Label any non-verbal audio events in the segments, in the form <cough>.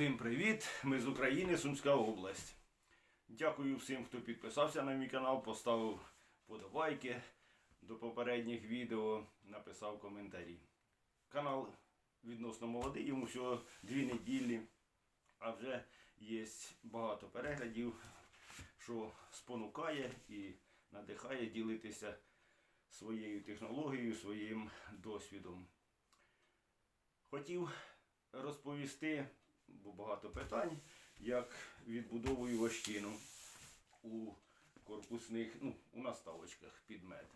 Всім привіт! Ми з України, Сумська область. Дякую всім, хто підписався на мій канал, поставив подобайки до попередніх відео, написав коментарі. Канал відносно молодий, йому всього дві неділі, а вже є багато переглядів, що спонукає і надихає ділитися своєю технологією, своїм досвідом. Хотів розповісти, бо багато питань, як відбудовую вощину у корпусних, ну, у наставочках під мед.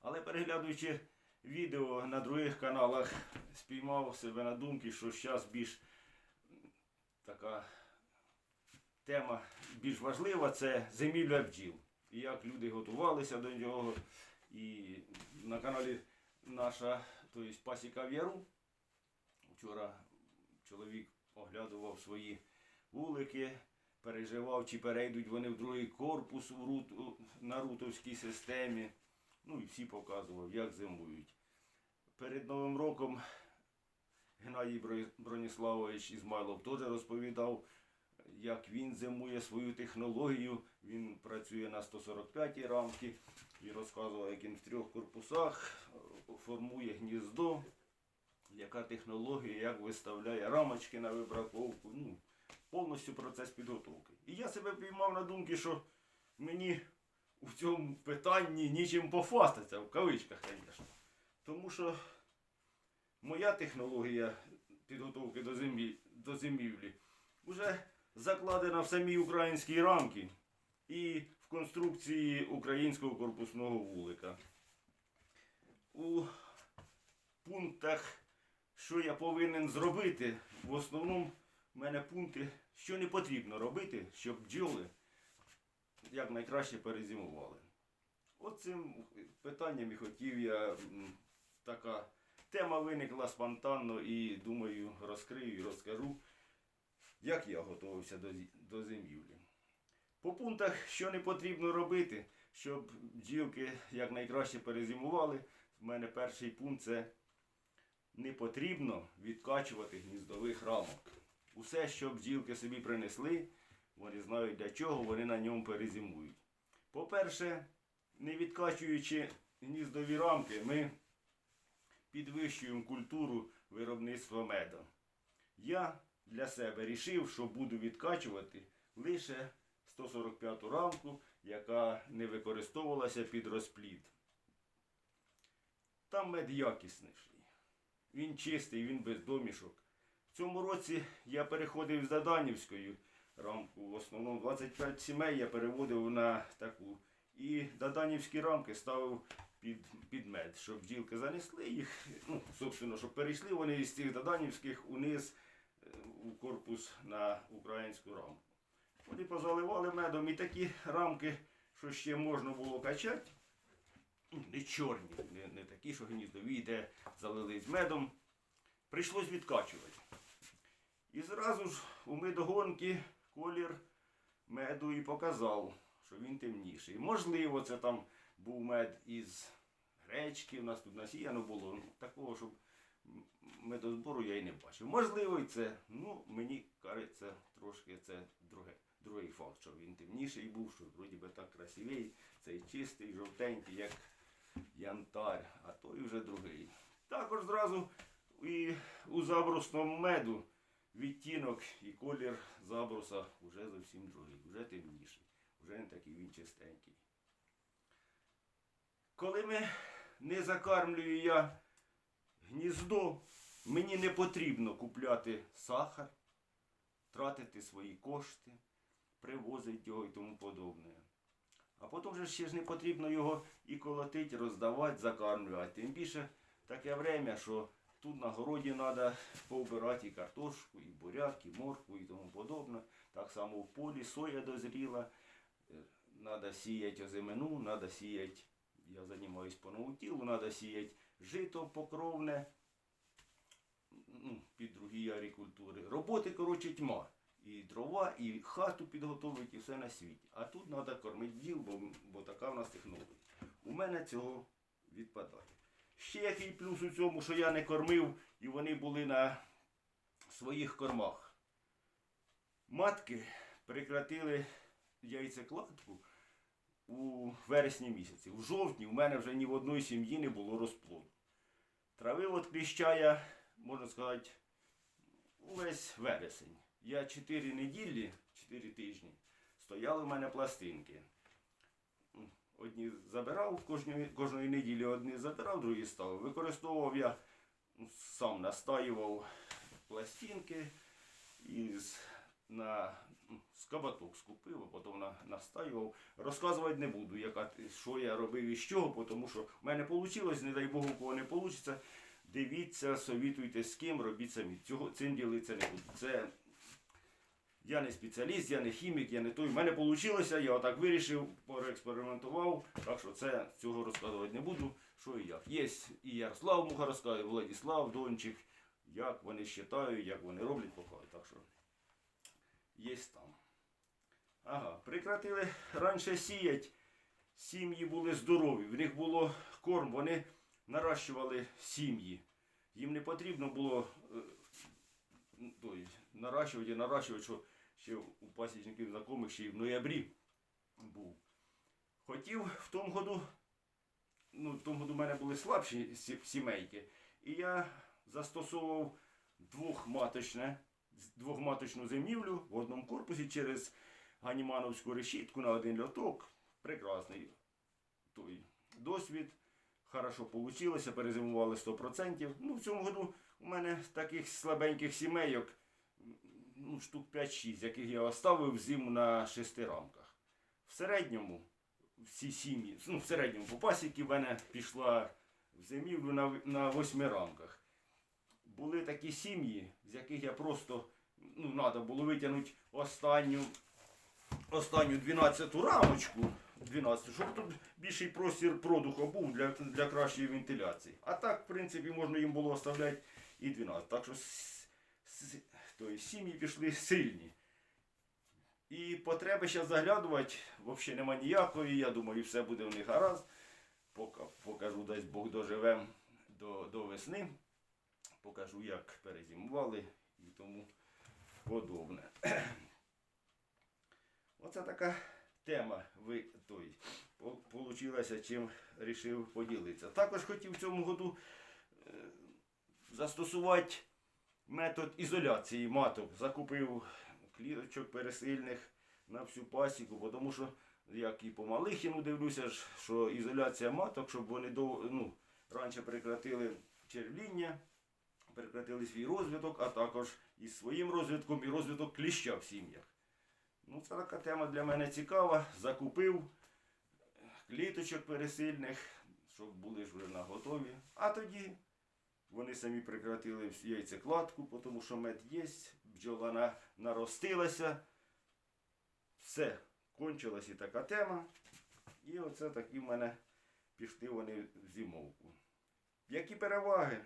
Але переглядуючи відео на других каналах, спіймав себе на думці, що зараз більш така тема більш важлива це зимівля бджіл. І як люди готувалися до нього. І на каналі наша, тобто Пасіка в Яру, Вчора чоловік оглядував свої вулики, переживав, чи перейдуть вони в другий корпус на рутовській системі. Ну і всі показував, як зимують. Перед Новим роком Геннадій Броніславович Ізмайлов теж розповідав, як він зимує свою технологію. Він працює на 145 рамки і розказував, як він в трьох корпусах е, формує гніздо яка технологія, як виставляє рамочки на вибраковку. Ну, повністю процес підготовки. І я себе піймав на думці, що мені у цьому питанні нічим пофастатися, в кавичках, звісно. Тому що моя технологія підготовки до, зимі, до зимівлі вже закладена в самій українській рамки і в конструкції українського корпусного вулика. У пунктах що я повинен зробити. В основному в мене пункти, що не потрібно робити, щоб бджоли якнайкраще перезимували. Оцим питанням і хотів я така тема виникла спонтанно і думаю, розкрию і розкажу, як я готувався до зимівлі. По пунктах, що не потрібно робити, щоб бджілки якнайкраще перезимували, в мене перший пункт це не потрібно відкачувати гніздових рамок. Усе, що бджілки собі принесли, вони знають для чого, вони на ньому перезимують. По-перше, не відкачуючи гніздові рамки, ми підвищуємо культуру виробництва меду. Я для себе вирішив, що буду відкачувати лише 145 рамку, яка не використовувалася під розплід. Там мед якісніший. Він чистий, він без домішок. В цьому році я переходив з Даданівською рамку. В основному 25 сімей я переводив на таку. І Даданівські рамки ставив під, під мед, щоб бджілки занесли їх. Ну, собственно, щоб перейшли вони із цих Даданівських униз е, у корпус на українську рамку. Вони позаливали медом і такі рамки, що ще можна було качати. Ну, не чорні, не, не такі, що гніздові, де залились медом. Прийшлось відкачувати. І зразу ж у медогонки колір меду і показав, що він темніший. Можливо, це там був мед із гречки, у нас тут насіяно було. Ну, Такого, щоб медозбору я й не бачив. Можливо, і це. Ну, мені кажеться, трошки це друге, другий факт, що він темніший був, що вроді би так красивий, цей чистий, жовтенький, як янтар, а той вже другий. Також зразу і у забрусному меду відтінок і колір забруса вже зовсім другий, вже темніший, вже не такий він чистенький. Коли ми не закармлюю я гніздо, мені не потрібно купляти сахар, тратити свої кошти, привозити його і тому подобне. А потім же ще ж не потрібно його і колотити, роздавати, закармлювати. Тим більше таке время, що тут на городі треба повбирати і картошку, і буряк, і моркву, і тому подобне. Так само в полі соя дозріла, треба сіяти озимину, треба сіяти, я займаюся по наутілу, треба сіяти жито покровне ну, під другі агрикультури. Роботи, коротше, тьма. І дрова, і хату підготовити, і все на світі. А тут треба кормити бджіл, бо, бо така в нас технологія. У мене цього відпадає. Ще який плюс у цьому, що я не кормив, і вони були на своїх кормах. матки прекратили яйцекладку у вересні місяці. У жовтні в мене вже ні в одної сім'ї не було розплоду. Травив от кліща можна сказати, увесь вересень. Я 4 неділі, 4 тижні, стояли в мене пластинки. Одні забирав кожної, кожної неділі, одні забирав, другі ставив. Використовував я ну, сам настаював пластинки із на з скупив, а потім на, настаював. Розказувати не буду, яка, що я робив і з чого, тому що в мене вийшло, не дай Богу, кого не вийде. Дивіться, совітуйте з ким, робіть самі. Цього, цим ділитися не буду. Це я не спеціаліст, я не хімік, я не той. У мене вийшло, я отак вирішив, проекспериментував, так що це цього розказувати не буду. Що і як. Є і Ярослав Муха розказує, Владислав Дончик, як вони вважають, як вони роблять, покажуть. Так що є там. Ага, прекратили раніше сіять. Сім'ї були здорові, в них було корм, вони наращували сім'ї. Їм не потрібно було е, наращувати і наращувати, що ще у пасічників знайомих ще й в ноябрі був. Хотів в тому году, ну, в тому году в мене були слабші сімейки, і я застосовував двохматочне, двохматочну зимівлю в одному корпусі через ганімановську решітку на один льоток. Прекрасний той досвід. Хорошо вийшло, перезимували 100%. Ну, в цьому году у мене таких слабеньких сімейок ну, штук 5-6, яких я оставив зиму на шести рамках. В середньому всі сім'ї, ну в середньому по пасіки в мене пішла в зимівлю на, на восьми рамках. Були такі сім'ї, з яких я просто ну, треба було витягнути останню, останню 12 рамочку. 12, щоб тут більший простір продуху був для, для кращої вентиляції. А так, в принципі, можна їм було оставляти і 12. Так що с- с- то є, сім'ї пішли сильні. І потреби зараз заглядувати взагалі нема ніякої. Я думаю, все буде в них гаразд. Пока, покажу, дасть Бог доживем до, до весни. Покажу, як перезимували і тому подобне. <clears throat> Оце така тема ви той получилася, чим рішив поділитися. Також хотів в цьому году е, застосувати метод ізоляції маток. Закупив кліточок пересильних на всю пасіку, тому що як і по Малихіну дивлюся, що ізоляція маток, щоб вони до, ну, раніше прекратили червління, прекратили свій розвиток, а також із своїм розвитком і розвиток кліща в сім'ях. Ну, це така тема для мене цікава. Закупив кліточок пересильних, щоб були ж вже наготові. А тоді вони самі прекратили яйцекладку, тому що мед є, бджола наростилася. Все, кончилась і така тема. І оце такі в мене пішли вони в зимовку. Які переваги?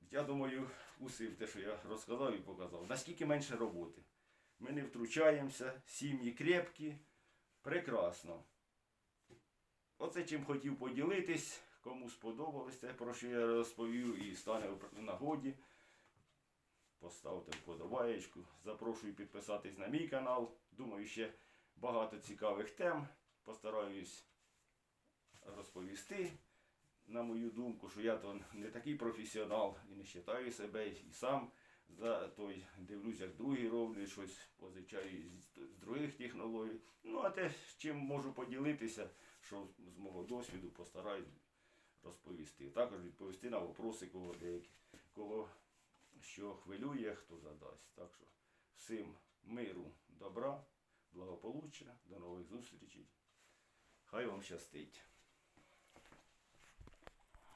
Я думаю, усив те, що я розказав і показав. Наскільки менше роботи. Ми не втручаємося, сім'ї крепкі, прекрасно. Оце чим хотів поділитись, кому сподобалось те, про що я розповів, і стане в нагоді. Поставте вподобаєчку. Запрошую підписатись на мій канал. Думаю, ще багато цікавих тем. Постараюсь розповісти. На мою думку, що я то не такий професіонал і не вважаю себе і сам за той дивлюсь, як другі роблять щось, позичаю з, других технологій. Ну, а те, чим можу поділитися, що з мого досвіду постараюсь розповісти. Також відповісти на вопроси, кого деякі, кого що хвилює, хто задасть. Так що всім миру, добра, благополуччя, до нових зустрічей. Хай вам щастить.